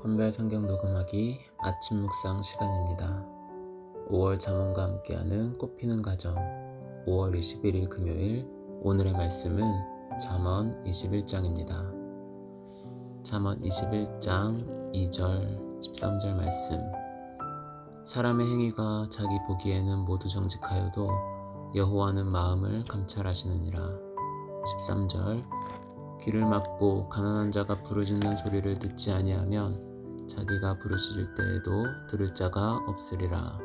건별 성경 녹음하기 아침 묵상 시간입니다. 5월 잠언과 함께하는 꽃피는 가정 5월 21일 금요일 오늘의 말씀은 잠언 21장입니다. 잠언 21장 2절 13절 말씀 사람의 행위가 자기 보기에는 모두 정직하여도 여호와는 마음을 감찰하시느니라 13절 귀를 막고 가난한 자가 부르짖는 소리를 듣지 아니하면 자기가 부르짖을 때에도 들을 자가 없으리라.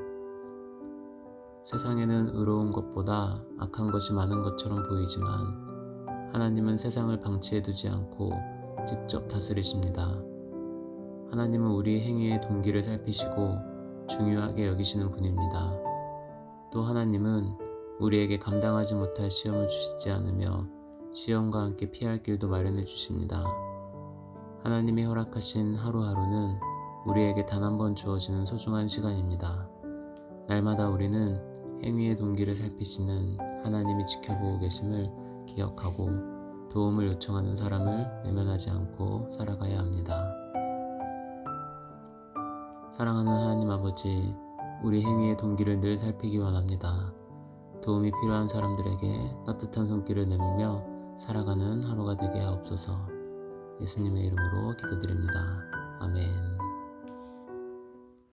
세상에는 의로운 것보다 악한 것이 많은 것처럼 보이지만 하나님은 세상을 방치해 두지 않고 직접 다스리십니다. 하나님은 우리 행위의 동기를 살피시고 중요하게 여기시는 분입니다. 또 하나님은 우리에게 감당하지 못할 시험을 주시지 않으며 시험과 함께 피할 길도 마련해 주십니다. 하나님이 허락하신 하루하루는 우리에게 단 한 번 주어지는 소중한 시간입니다. 날마다 우리는 행위의 동기를 살피시는 하나님이 지켜보고 계심을 기억하고 도움을 요청하는 사람을 외면하지 않고 살아가야 합니다. 사랑하는 하나님 아버지, 우리 행위의 동기를 늘 살피기 원합니다. 도움이 필요한 사람들에게 따뜻한 손길을 내밀며 살아가는 하루가 되게 하옵소서 예수님의 이름으로 기도드립니다.